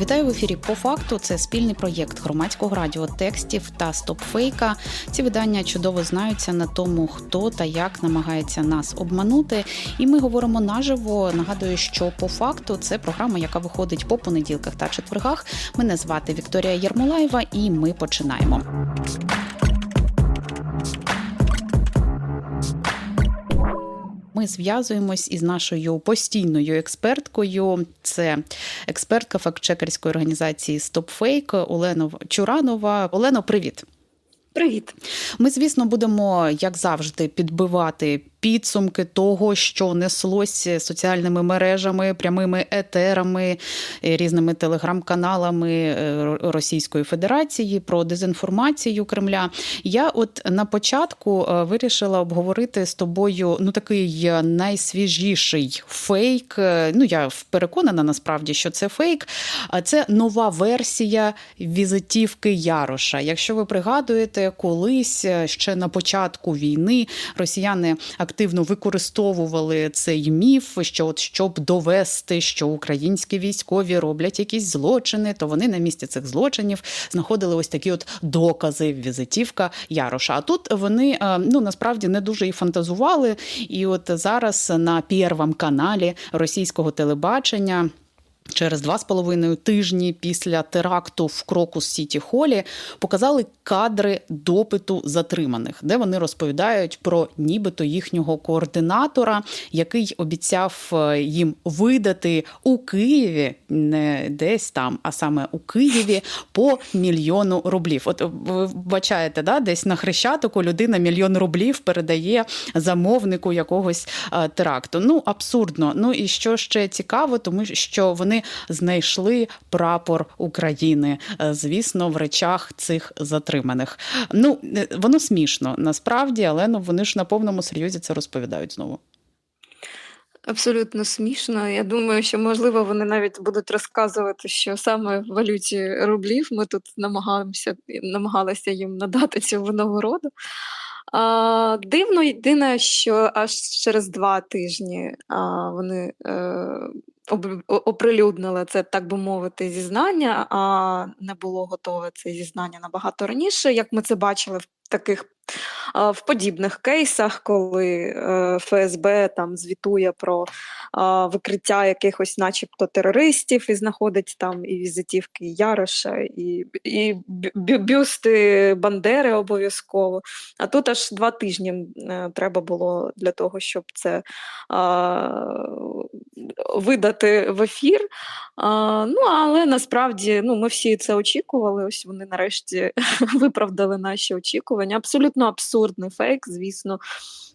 Вітаю в ефірі. По факту це спільний проєкт громадського радіо текстів та стопфейка. Ці видання чудово знаються на тому, хто та як намагається нас обманути. І ми говоримо наживо. Нагадую, що по факту це програма, яка виходить по понеділках та четвергах. Мене звати Вікторія Єрмолаєва, і ми починаємо. Ми зв'язуємось із нашою постійною експерткою. Це експертка фактчекерської організації StopFake Олена Чуранова. Олено, привіт. Привіт. Ми, звісно, будемо, як завжди, підбивати підсумки того, що неслось соціальними мережами, прямими етерами, е, різними телеграм-каналами е, Російської Федерації про дезінформацію Кремля. Я от на початку е, вирішила обговорити з тобою ну такий найсвіжіший фейк. Ну я переконана насправді, що це фейк. Це нова версія візитівки Яроша. Якщо ви пригадуєте, колись ще на початку війни росіяни активно використовували цей міф, що от щоб довести, що українські військові роблять якісь злочини, то вони на місці цих злочинів знаходили ось такі от докази, візитівка Яроша. А тут вони ну насправді не дуже і фантазували. І от зараз на Первом каналі російського телебачення. Через два з половиною тижні після теракту в Крокус Сіті Холі показали кадри допиту затриманих, де вони розповідають про нібито їхнього координатора, який обіцяв е, їм видати у Києві, не десь там, а саме у Києві по мільйону рублів. От ви бачаєте, да, десь на хрещатику людина мільйон рублів передає замовнику якогось е, теракту. Ну абсурдно. Ну і що ще цікаво, тому що вони знайшли прапор України, е, звісно, в речах цих затриманих. Ну е, воно смішно насправді, але ну вони ж на повному серйозі це розповідають знову. Абсолютно смішно. Я думаю, що можливо вони навіть будуть розказувати, що саме в валюті рублів ми тут намагаємося намагалися їм надати цю винагороду. А, Дивно, єдине, що аж через два тижні а, вони е, оприлюднили це, так би мовити, зізнання, а не було готове це зізнання набагато раніше, як ми це бачили в таких в подібних кейсах, коли е, ФСБ там звітує про викриття якихось, начебто, терористів, і знаходить там і візитівки Яроша, і і бюсти Бандери обов'язково. А тут аж два тижні е, треба було для того, щоб це видати в ефір. А, Ну, але насправді ну, ми всі це очікували. Ось вони нарешті виправдали наші очікування. Абсолютно абсурдний фейк, звісно.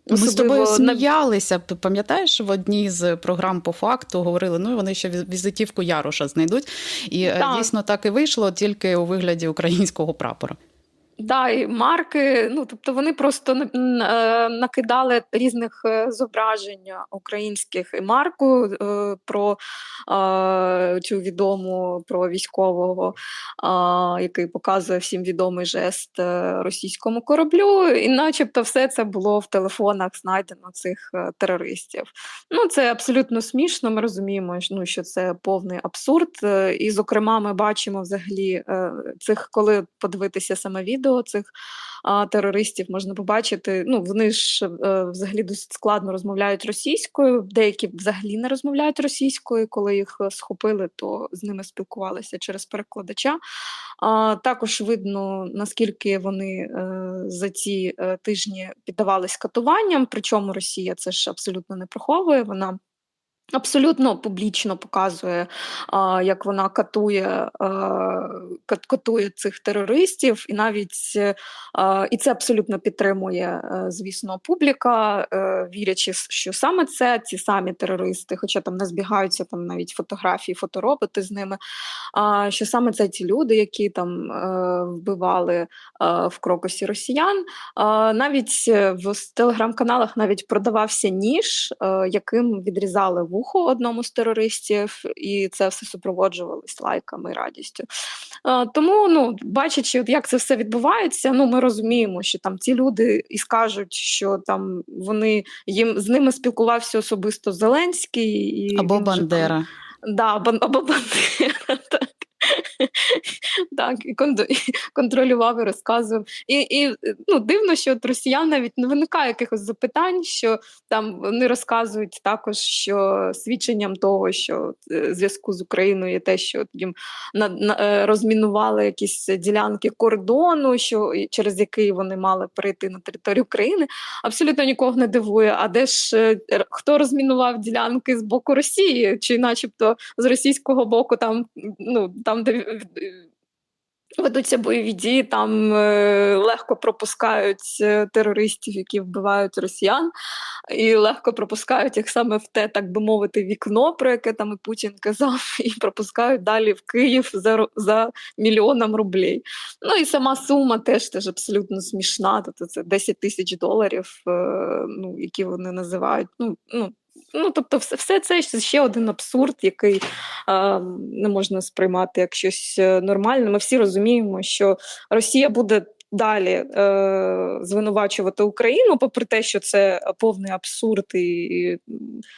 Ми з тобою сміялися. Пам'ятаєш, в одній з програм по факту говорили, ну вони ще візитівку Яроша знайдуть. І е, так. дійсно так і вийшло, тільки у вигляді українського прапора. Да, і марки, ну тобто вони просто е, накидали різних е, зображень українських і марку е, про цю відому про військового, який показує всім відомий жест російському кораблю, і начебто все це було в телефонах знайдено цих терористів. Ну це абсолютно смішно. Ми розуміємо, ну, що це повний абсурд. І, зокрема, ми бачимо взагалі цих, коли подивитися саме відео відео цих а, терористів можна побачити. Ну вони ж е, взагалі досить складно розмовляють російською. Деякі взагалі не розмовляють російською. Коли їх е, схопили, то з ними спілкувалися через перекладача. А, Також видно наскільки вони е, за ці е, тижні піддавались катуванням. Причому Росія це ж абсолютно не приховує. Вона Абсолютно публічно показує, як вона катує а, катує цих терористів, і навіть і це абсолютно підтримує, звісно, публіка, вірячи, що саме це ці самі терористи, хоча там не збігаються там навіть фотографії, фотороботи з ними. А, Що саме це ті люди, які там вбивали в крокосі росіян. Навіть в телеграм-каналах навіть продавався ніж, яким відрізали вухо одному з терористів, і це все супроводжувалось лайками і радістю. Тому, ну, бачачи, як це все відбувається, ну ми розуміємо, що там ці люди і скажуть, що там вони їм з ними спілкувався особисто Зеленський і Або Бандера. Вже, там- Да, або Бандера, так. І кон- контролював і розказував. І, і ну, дивно, що от росіян навіть не виникає якихось запитань, що там вони розказують також, що свідченням того, що е, зв'язку з Україною є те, що їм на, на, е, розмінували якісь ділянки кордону, що через який вони мали перейти на територію України. Абсолютно нікого не дивує. А де ж е, хто розмінував ділянки з боку Росії, чи, начебто, з російського боку, там ну там, де е, ведуться бойові дії, там е, легко пропускають е, терористів, які вбивають росіян, і легко пропускають їх саме в те, так би мовити, вікно, про яке там і Путін казав, і пропускають далі в Київ за, за мільйоном рублей. Ну і сама сума теж теж абсолютно смішна. Тобто це 10 тисяч доларів, е, ну, які вони називають. Ну, ну, ну, тобто, все, все це ще один абсурд, який е, не можна сприймати як щось е, нормальне. Ми всі розуміємо, що Росія буде. Далі е, звинувачувати Україну, попри те, що це повний абсурд, і,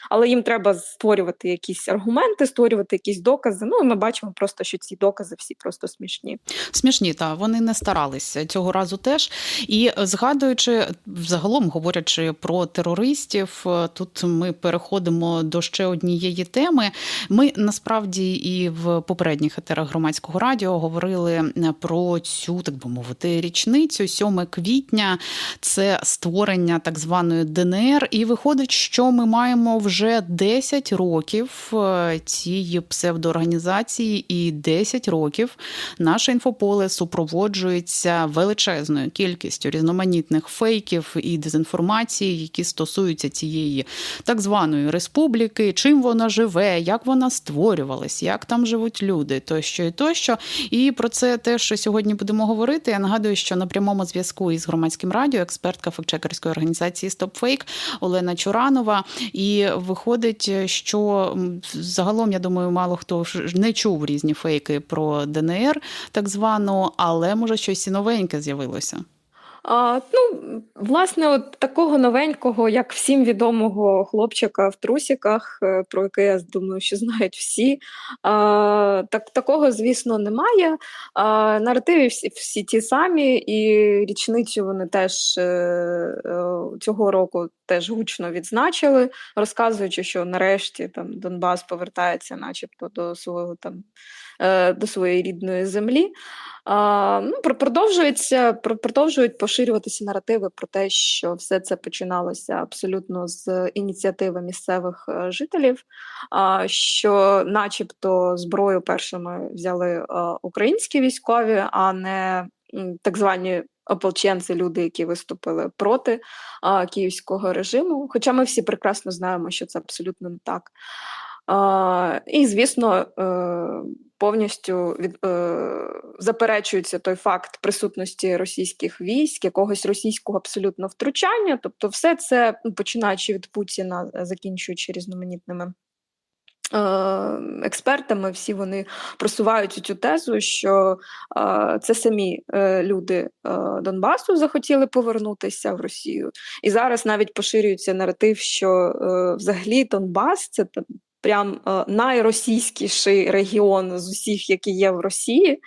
але їм треба створювати якісь аргументи, створювати якісь докази. Ну і ми бачимо просто, що ці докази всі просто смішні. Смішні, та вони не старалися цього разу теж. І згадуючи, взагалом говорячи про терористів, тут ми переходимо до ще однієї теми. Ми насправді і в попередніх етерах громадського радіо говорили е, про цю, так би мовити, річницю 7 квітня. Це створення так званої ДНР. І виходить, що ми маємо вже 10 років е, цієї псевдоорганізації, і 10 років наше інфополе супроводжується величезною кількістю різноманітних фейків і дезінформації, які стосуються цієї так званої республіки, чим вона живе, як вона створювалась, як там живуть люди, тощо і тощо. І про це теж сьогодні будемо говорити. Я нагадую, що на прямому зв'язку із громадським радіо експертка фактчекерської організації StopFake Олена Чуранова. І виходить, що загалом, я думаю, мало хто не чув різні фейки про ДНР, так звану, але може щось і новеньке з'явилося. А, ну, власне, от такого новенького, як всім відомого хлопчика в трусіках, е, про яке я думаю, що знають всі. А, так, такого, звісно, немає. А, наративи всі, всі ті самі, і річницю вони теж е, е, цього року теж гучно відзначили, розказуючи, що нарешті там Донбас повертається, начебто, до свого там. е, До своєї рідної землі. А, ну, про- продовжується, про- продовжують поширюватися наративи про те, що все це починалося абсолютно з ініціативи місцевих е, жителів, що, начебто, зброю першими взяли е, українські військові, а не так звані. Ополченці, люди, які виступили проти а, київського режиму. Хоча ми всі прекрасно знаємо, що це абсолютно не так. А, і, звісно, е, повністю від, е, заперечується той факт присутності російських військ, якогось російського абсолютно втручання. Тобто, все це, ну, починаючи від Путіна, закінчуючи різноманітними. Е, Експертами всі вони просувають цю тезу, що е, це самі е, люди Донбасу захотіли повернутися в Росію, і зараз навіть поширюється наратив, що взагалі Донбас це прям е, найросійськіший регіон з усіх, які є в Росії.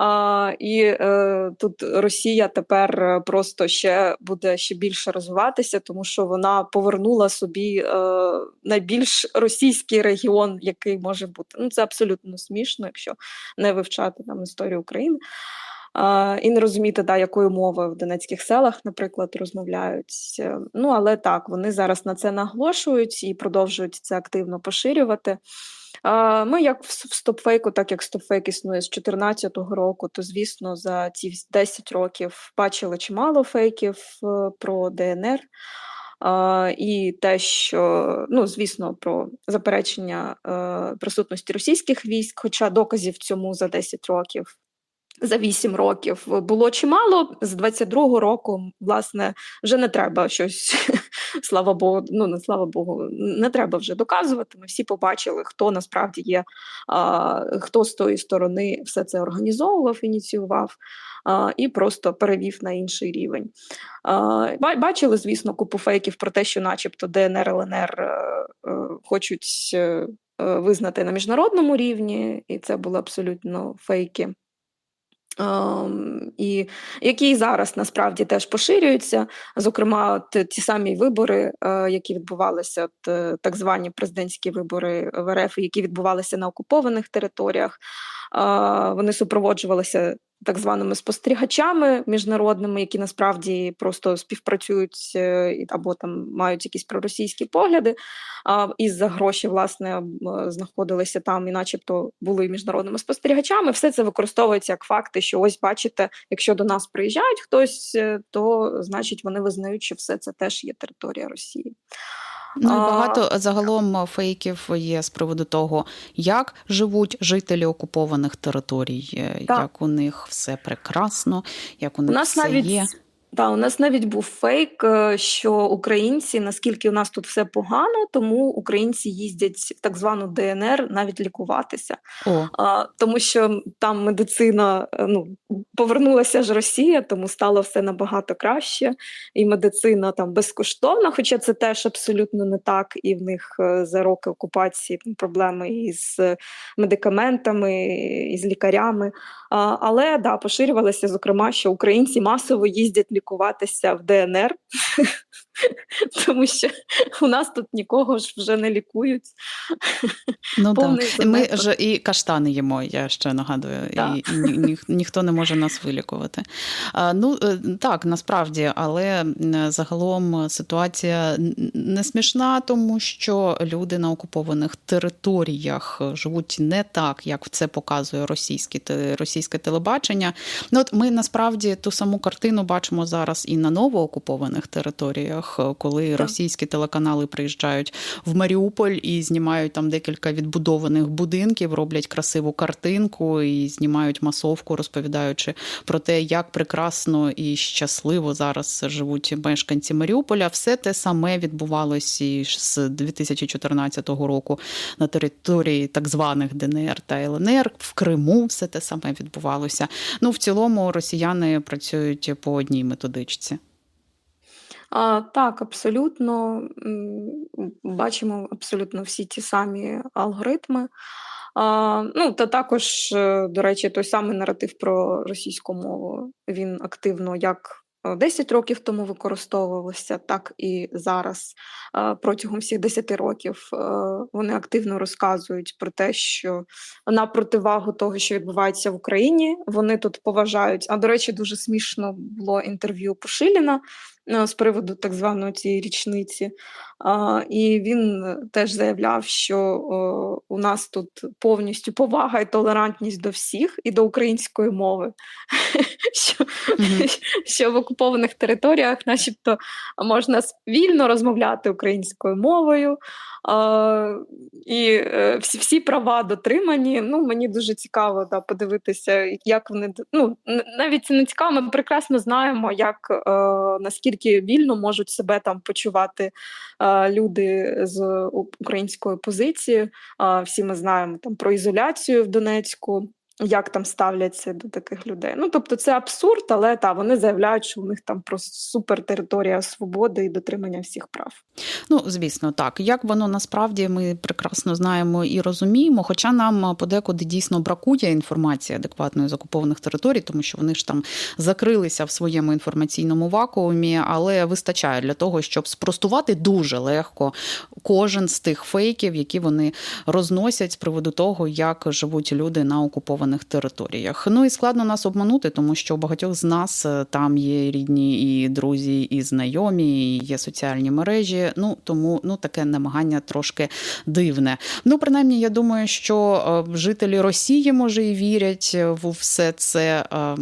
А, і е, тут Росія тепер е, просто ще буде ще більше розвиватися, тому що вона повернула собі е, найбільш російський регіон, який може бути. Ну це абсолютно смішно, якщо не вивчати там історію України. І не розуміти, да, якою мовою в донецьких селах, наприклад, розмовляють. Е, Ну, але так, вони зараз на це наголошують і продовжують це активно поширювати. Ми, як в стопфейку, так як стопфейк існує з 2014 року, то звісно за ці вс- 10 років бачили чимало фейків е, про ДНР. І те, що ну, звісно, про заперечення е, присутності російських військ, хоча доказів цьому за 10 років. За 8 років було чимало. З 22-го року, власне, вже не треба щось слава Богу, ну не слава Богу, не треба вже доказувати. Ми всі побачили, хто насправді є, а, хто з тої сторони все це організовував, ініціював а, і просто перевів на інший рівень. А, бачили, звісно, купу фейків про те, що, начебто, ДНР ЛНР е, е, хочуть е, визнати на міжнародному рівні, і це були абсолютно фейки. Ем, і які зараз насправді теж поширюються. Зокрема, от ті самі вибори, е, які відбувалися, от, е, так звані президентські вибори в РФ, які відбувалися на окупованих територіях, е, вони супроводжувалися так званими спостерігачами міжнародними, які насправді просто співпрацюють е, або там мають якісь проросійські погляди, а і за гроші власне знаходилися там, і начебто були міжнародними спостерігачами. Все це використовується як факти, що ось бачите, якщо до нас приїжджають хтось, е, то значить вони визнають, що все це теж є територія Росії. Ну і А, багато загалом фейків є з приводу того, як живуть жителі окупованих територій, е, Так. як у них все прекрасно, як у У них нас все навіть є. Та, у нас навіть був фейк, е, що українці, наскільки у нас тут все погано, тому українці їздять в так звану ДНР навіть лікуватися. О, А, тому що там медицина е, ну, повернулася ж Росія, тому стало все набагато краще. І медицина там безкоштовна, хоча це теж абсолютно не так. І в них е, за роки окупації проблеми із медикаментами, і з лікарями. А, але да, поширювалося, зокрема, що українці масово їздять лікуватися в ДНР. Тому що у нас тут нікого ж вже не лікують. ну повний так. Ми ж і каштани їмо, я ще нагадую, і, і ні, ні, ніхто не може нас вилікувати. А, ну е, так, насправді, але загалом ситуація не смішна, тому що люди на окупованих територіях живуть не так, як це показує російське, російське телебачення. Ну, от ми насправді ту саму картину бачимо зараз і на новоокупованих територіях, коли Так. російські телеканали приїжджають в Маріуполь і знімають там декілька відбудованих будинків, роблять красиву картинку і знімають масовку, розповідаючи про те, як прекрасно і щасливо зараз живуть мешканці Маріуполя. Все те саме відбувалося і з 2014 року на території так званих ДНР та ЛНР. В Криму все те саме відбувалося. Ну, в цілому, росіяни працюють по одній методичці. А, так, абсолютно. Бачимо абсолютно всі ті самі алгоритми. А, ну, та також, е, до речі, той самий наратив про російську мову. Він активно як е, 10 років тому використовувався, так і зараз. Е, Протягом всіх 10 років е, вони активно розказують про те, що на противагу того, що відбувається в Україні, вони тут поважають. А до речі, дуже смішно було інтерв'ю Пушиліна е, з приводу так званої цієї річниці. І він е, теж заявляв, що у нас тут повністю повага і толерантність до всіх і до української мови. Що, в окупованих територіях, начебто, можна вільно розмовляти українською мовою, і е, всі, всі права дотримані. Ну, мені дуже цікаво да, подивитися, як вони ну, навіть це не цікаво. Ми прекрасно знаємо, як е, наскільки вільно можуть себе там почувати люди з української позиції. Всі ми знаємо там про ізоляцію в Донецьку. Як там ставляться до таких людей? Ну тобто це абсурд, але та вони заявляють, що у них там просто супер територія свободи і дотримання всіх прав. Ну, звісно, так. Як воно насправді ми прекрасно знаємо і розуміємо, хоча нам подекуди дійсно бракує інформації адекватної з окупованих територій, тому що вони ж там закрилися в своєму інформаційному вакуумі, але вистачає для того, щоб спростувати дуже легко кожен з тих фейків, які вони розносять з приводу того, як живуть люди на окупованих територіях. Ну і складно нас обманути, тому що у багатьох з нас е, там є рідні і друзі, і знайомі, і є соціальні мережі. Ну тому ну таке намагання трошки дивне. Ну, принаймні, я думаю, що е, жителі Росії може і вірять в все це. е,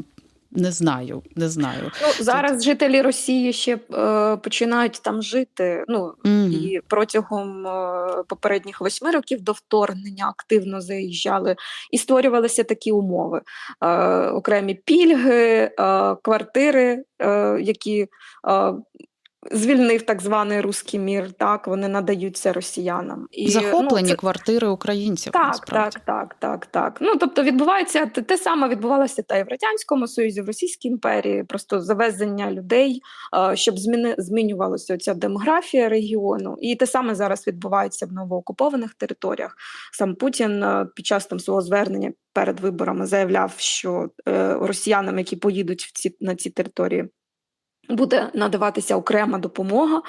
Не знаю, не знаю. Ну зараз жителі Росії ще е, починають там жити. Ну Мгм. і протягом е, попередніх восьми років до вторгнення активно заїжджали і створювалися такі умови: е, окремі пільги, е, квартири, е, які. Е, звільнив так званий руський мір. Так вони надають це росіянам і Захоплені ну, це- квартири українців. так, насправді. так, так, так, так. Ну тобто відбувається те, саме відбувалося та й в радянському союзі, в Російській імперії, просто завезення людей, е, щоб зміни змінювалася ця демографія регіону, і те саме зараз відбувається в новоокупованих територіях. Сам Путін е, під час там свого звернення перед виборами заявляв, що е, росіянам, які поїдуть в ці на ці території. Буде надаватися окрема допомога.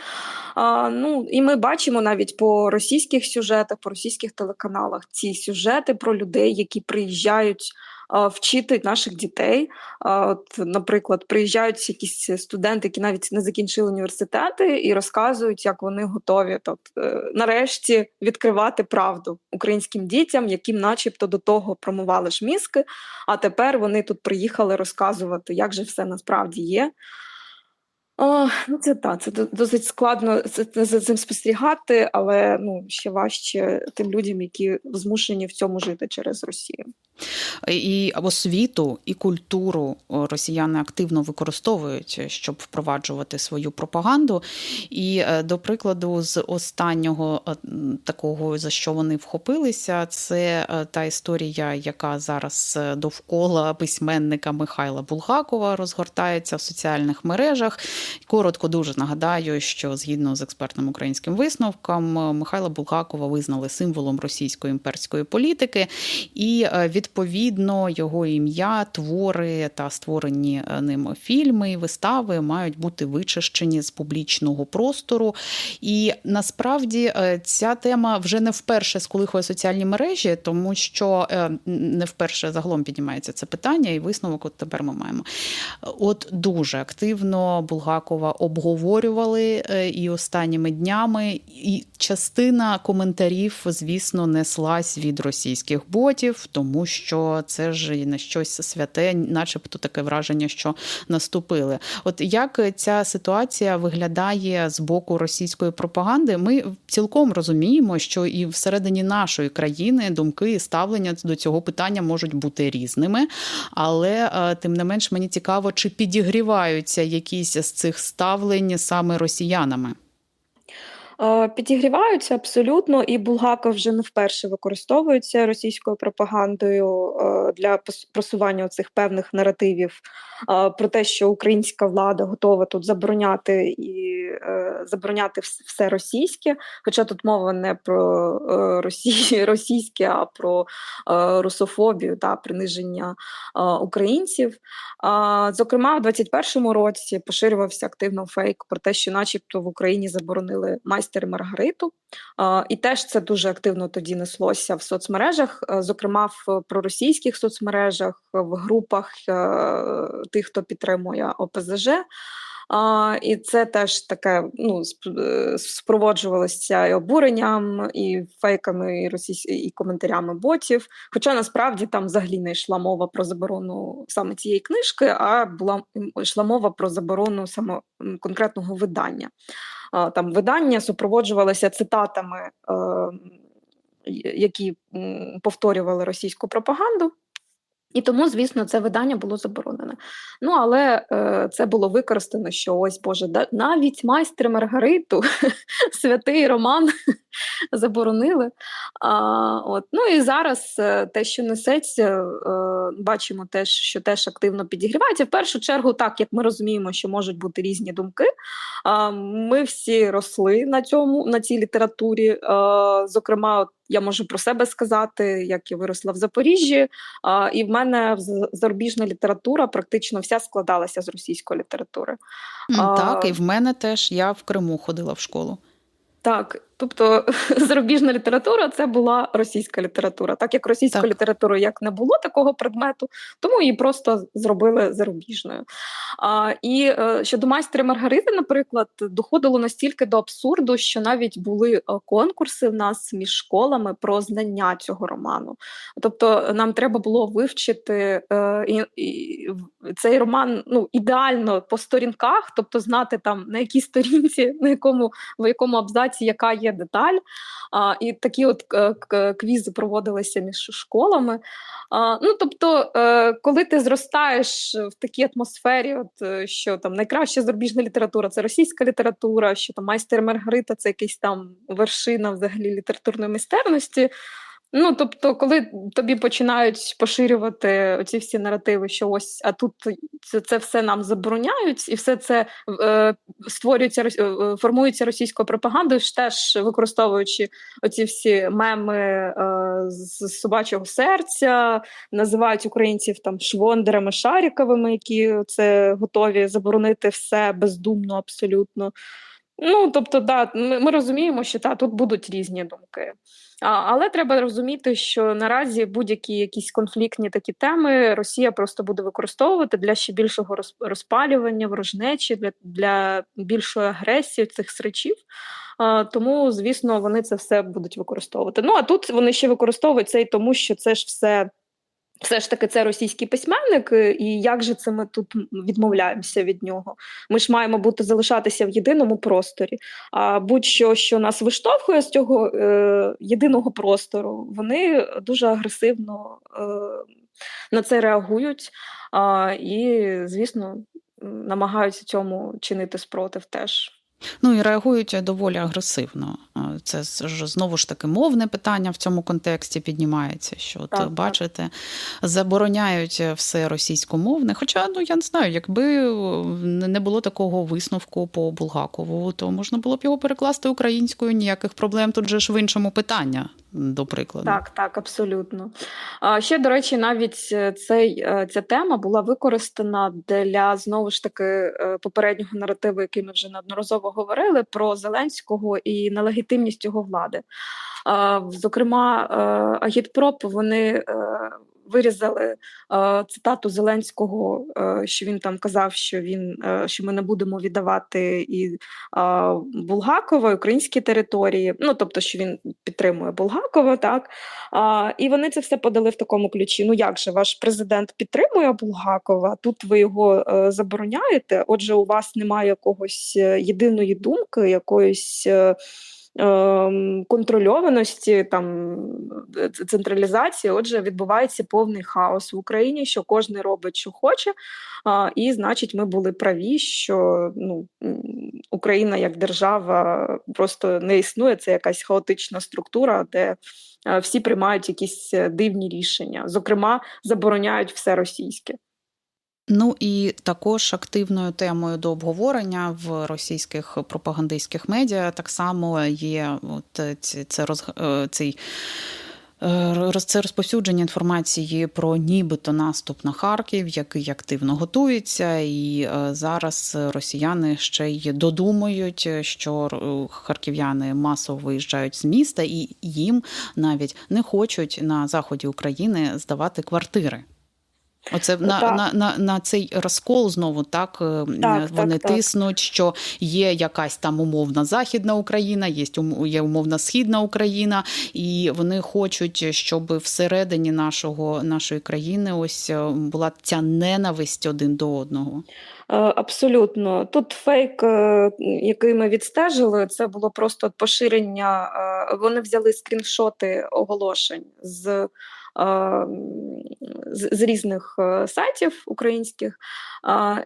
А, ну і ми бачимо навіть по російських сюжетах, по російських телеканалах ці сюжети про людей, які приїжджають вчити наших дітей. От, наприклад, приїжджають якісь студенти, які навіть не закінчили університети, і розказують, як вони готові е, нарешті відкривати правду українським дітям, яким, начебто, до того промивали ж мізки, а тепер вони тут приїхали розказувати, як же все насправді є. О, ну це так, це до- досить складно це- за цим спостерігати, але ну ще важче тим людям, які змушені в цьому жити через Росію. І освіту, і культуру росіяни активно використовують, щоб впроваджувати свою пропаганду. І, е, до прикладу, з останнього е, такого, за що вони вхопилися, це е, та історія, яка зараз довкола письменника Михайла Булгакова розгортається в соціальних мережах. Коротко дуже нагадаю, що згідно з експертним українським висновком, Михайла Булгакова визнали символом російської імперської політики, і е, відповідно його ім'я, твори та створені е, ним фільми і вистави мають бути вичищені з публічного простору. І насправді е, ця тема вже не вперше сколихує соціальні мережі, тому що е, не вперше загалом піднімається це питання, і висновок от тепер ми маємо. От дуже активно Булгакова обговорювали і останніми днями, і частина коментарів, звісно, неслась від російських ботів, тому що це ж на щось святе, начебто таке враження, що наступили. От як ця ситуація виглядає з боку російської пропаганди? Ми цілком розуміємо, що і всередині нашої країни думки і ставлення до цього питання можуть бути різними, але е, тим не менш мені цікаво, чи підігріваються якісь з цих ставлень саме росіянами. Е, Підігріваються абсолютно, і Булгаков вже не вперше використовується російською пропагандою е, для просування цих певних наративів е, про те, що українська влада готова тут забороняти і забороняти все російське. Хоча тут мова не про росі... російське, а про русофобію та приниження українців. Зокрема, у 21-му році поширювався активно фейк про те, що, начебто, в Україні заборонили майстер і Маргариту. І теж це дуже активно тоді неслося в соцмережах, е, зокрема в проросійських соцмережах, в групах е, тих, хто підтримує ОПЗЖ. І це теж таке ну, е, спроводжувалося і обуренням, і фейками, і російсь... і коментарями ботів. Хоча насправді там взагалі не йшла мова про заборону саме цієї книжки, а була йшла мова про заборону саме конкретного видання. Там видання супроводжувалося цитатами, е, які повторювали російську пропаганду. І тому, звісно, це видання було заборонене. Ну, але е, це було використано, що ось Боже, да, навіть майстер Маргариту, святий роман заборонили. А, от. Ну і зараз е, те, що несеться, е, бачимо теж, що теж активно підігрівається. В першу чергу, так як ми розуміємо, що можуть бути різні думки. А, ми всі росли на цьому, на цій літературі. А, зокрема, я можу про себе сказати, як я виросла в Запоріжжі, а, і в мене зарубіжна література практично вся складалася з російської літератури. А- Так, і в мене теж я в Криму ходила в школу. Так, тобто зарубіжна література це була російська література. Так як російської Так. літератури як не було такого предмету, тому її просто зробили зарубіжною. А, і е, щодо майстра Маргарити, наприклад, доходило настільки до абсурду, що навіть були е, конкурси в нас між школами про знання цього роману. Тобто нам треба було вивчити е, і, і, цей роман ну, ідеально по сторінках, тобто знати там на якій сторінці, на якому в якому абзаці яка є деталь. А, і такі от е, квізи проводилися між школами. А, ну, тобто, е, коли ти зростаєш в такій атмосфері, от, е, що там найкраща зарубіжна література це російська література, що там майстер Маргарита це якийсь там вершина взагалі літературної майстерності. Ну, тобто, коли тобі починають поширювати оці всі наративи, що ось, а тут це, це все нам забороняють, і все це е, створюється е, формується російською пропагандою, теж використовуючи оці всі меми е, з собачого серця, називають українців там швондерами, шаріковими, які це готові заборонити все бездумно, абсолютно. Ну, тобто, да, ми, ми розуміємо, що та, тут будуть різні думки. Але треба розуміти, що наразі будь-які якісь конфліктні такі теми Росія просто буде використовувати для ще більшого роз- розпалювання, ворожнечі, для, для більшої агресії цих сречів. Тому, звісно, вони це все будуть використовувати. Ну а тут вони ще використовують це і тому, що це ж все. Все ж таки, це російський письменник, е, і як же це ми тут відмовляємося від нього? Ми ж маємо бути залишатися в єдиному просторі. А будь-що, що нас виштовхує з цього е, єдиного простору, вони дуже агресивно е, на це реагують а, і, звісно, намагаються цьому чинити спротив теж. Ну і реагують доволі агресивно. Це ж знову ж таки мовне питання в цьому контексті піднімається. Що от, Так, бачите, забороняють все російськомовне. Хоча ну я не знаю, якби е, не було такого висновку по Булгакову, то можна було б його перекласти українською. Ніяких проблем. Тут же ж в іншому питання, до прикладу. Так, так, абсолютно. А, ще, до речі, навіть е, цей, е, ця тема була використана для знову ж таки попереднього наративу, який ми вже неодноразово говорили, про Зеленського і нелегітимність його влади. Зокрема, е, Агітпроп вони е, вирізали е, цитату Зеленського, е, що він там казав, що він е, що ми не будемо віддавати і Булгакова, і українські території. Ну тобто, що він підтримує Булгакова, так і вони це все подали в такому ключі. Ну як же ваш президент підтримує Булгакова? Тут ви його забороняєте. Отже, у вас немає якогось єдиної думки, якоїсь. Ем, Контрольованості там е, централізації, отже, відбувається повний хаос в Україні, що кожен робить, що хоче, і значить, ми були праві, що ну, Україна як держава просто не існує. Це якась хаотична структура, де е, всі приймають якісь е, дивні рішення. Зокрема, забороняють все російське. Ну і також активною темою до обговорення в російських пропагандистських медіа так само є от це роз, е, цей. е, Це розповсюдження інформації про нібито наступ на Харків, який активно готується, і е, зараз росіяни ще й додумують, що е, харків'яни масово виїжджають з міста, і їм навіть не хочуть на заході України здавати квартири. Оце на, Так. на, на, на цей розкол знову так, е, Так, вони так, так. тиснуть, що є якась там умовна західна Україна, є, є умовна східна Україна, і вони хочуть, щоб всередині нашого нашої країни ось е, була ця ненависть один до одного. Е, Абсолютно. Тут фейк, який ми відстежили, це було просто поширення. Вони взяли скріншоти оголошень з, з, різних е, сайтів українських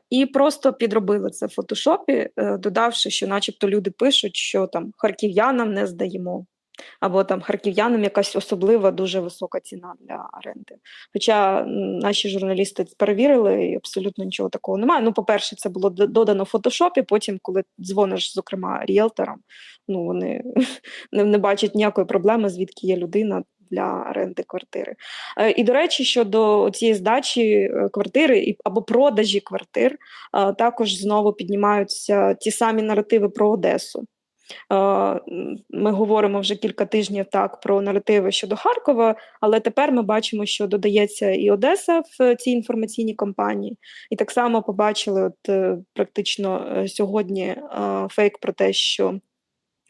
і просто підробили це в фотошопі, е, додавши, що, начебто, люди пишуть, що там харків'янам не здаємо. Або там харків'янам якась особлива дуже висока ціна для оренди. Хоча наші журналісти перевірили, і абсолютно нічого такого немає. Ну, по-перше, це було додано в фотошопі. Потім, коли дзвониш, зокрема, ріелторам, ну вони не бачать ніякої проблеми, звідки є людина для оренди квартири. Е, І до речі, щодо цієї здачі е, квартири або продажі квартир, е, також знову піднімаються ті самі наративи про Одесу. Ми говоримо вже кілька тижнів так про наративи щодо Харкова, але тепер ми бачимо, що додається і Одеса в цій інформаційній кампанії. І так само побачили, от практично сьогодні фейк про те, що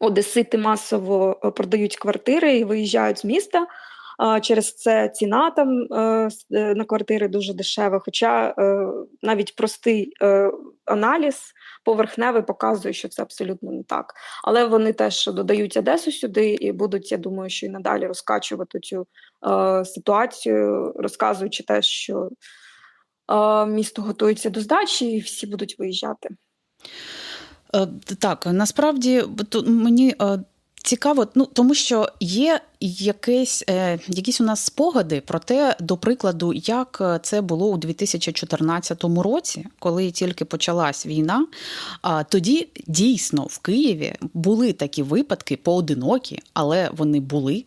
Одесити масово е, продають квартири і виїжджають з міста. Через це ціна там е, е, на квартири дуже дешева. Хоча навіть простий аналіз поверхневий показує, що це абсолютно не так. Але вони теж додають Одесу сюди і будуть, я думаю, що і надалі розкачувати цю ситуацію, розказуючи те, що місто готується до здачі, і всі будуть виїжджати. Е, Так, насправді мені е, цікаво, ну тому що є якесь, е, якісь у нас спогади про те, до прикладу, як е, це було у 2014 році, коли тільки почалась війна. Тоді дійсно в Києві були такі випадки поодинокі, але вони були,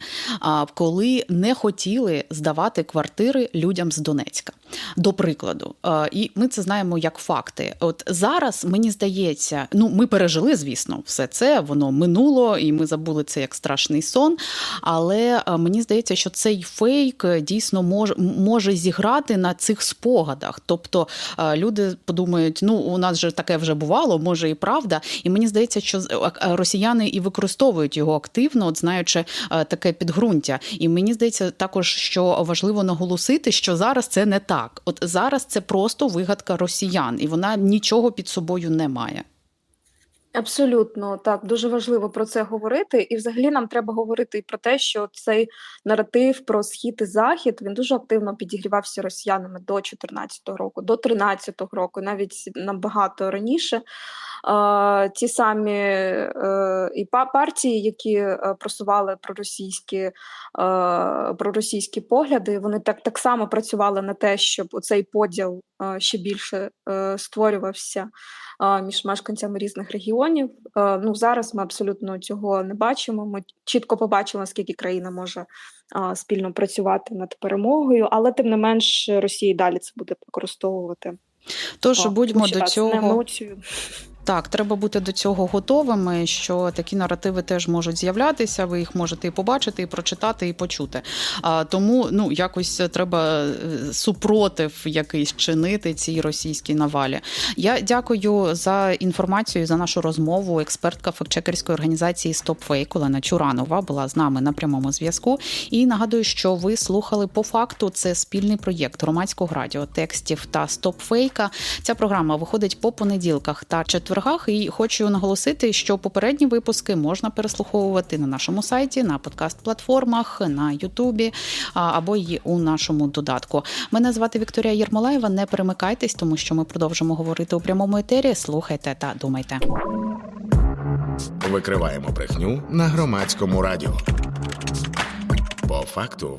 коли не хотіли здавати квартири людям з Донецька. До прикладу, і ми це знаємо як факти. От зараз мені здається, ну ми пережили, звісно, все це воно минуло, і ми забули це як страшний сон. Але е, мені здається, що цей фейк е, дійсно може, може зіграти на цих спогадах. Тобто е, люди подумають, ну у нас же таке вже бувало, може і правда. І мені здається, що росіяни і використовують його активно, от знаючи таке підґрунтя. І мені здається, також що важливо наголосити, що зараз це не так. От зараз це просто вигадка росіян, і вона нічого під собою не має. Абсолютно так, дуже важливо про це говорити. І взагалі нам треба говорити і про те, що цей наратив про схід і захід він дуже активно підігрівався росіянами до 2014 року, до 2013 року, навіть набагато раніше. Ті самі е, і па- партії, які е, просували проросійські, е, проросійські погляди, вони так, так само працювали на те, щоб цей поділ ще більше створювався між мешканцями різних регіонів. Ну зараз ми абсолютно цього не бачимо. Ми чітко побачили, наскільки країна може спільно працювати над перемогою, але тим не менш Росія далі це буде використовувати. Тож О, будьмо до цього. Так, треба бути до цього готовими, що такі наративи теж можуть з'являтися. Ви їх можете і побачити, і прочитати, і почути. А тому ну якось треба е, супротив якийсь чинити цій російській навалі. Я дякую за інформацію за нашу розмову. Експертка фактчекерської організації StopFake Олена Чуранова була з нами на прямому зв'язку. І нагадую, що ви слухали по факту. Це спільний проєкт громадського радіо, текстів та StopFake. Ця програма виходить по понеділках та четвергах. І хочу наголосити, що попередні випуски можна переслуховувати на нашому сайті, на подкаст-платформах, на Ютубі або й у нашому додатку. Мене звати Вікторія Єрмолаєва. Не перемикайтесь, тому що ми продовжимо говорити у прямому етері. Слухайте та думайте. Викриваємо брехню на громадському радіо. По факту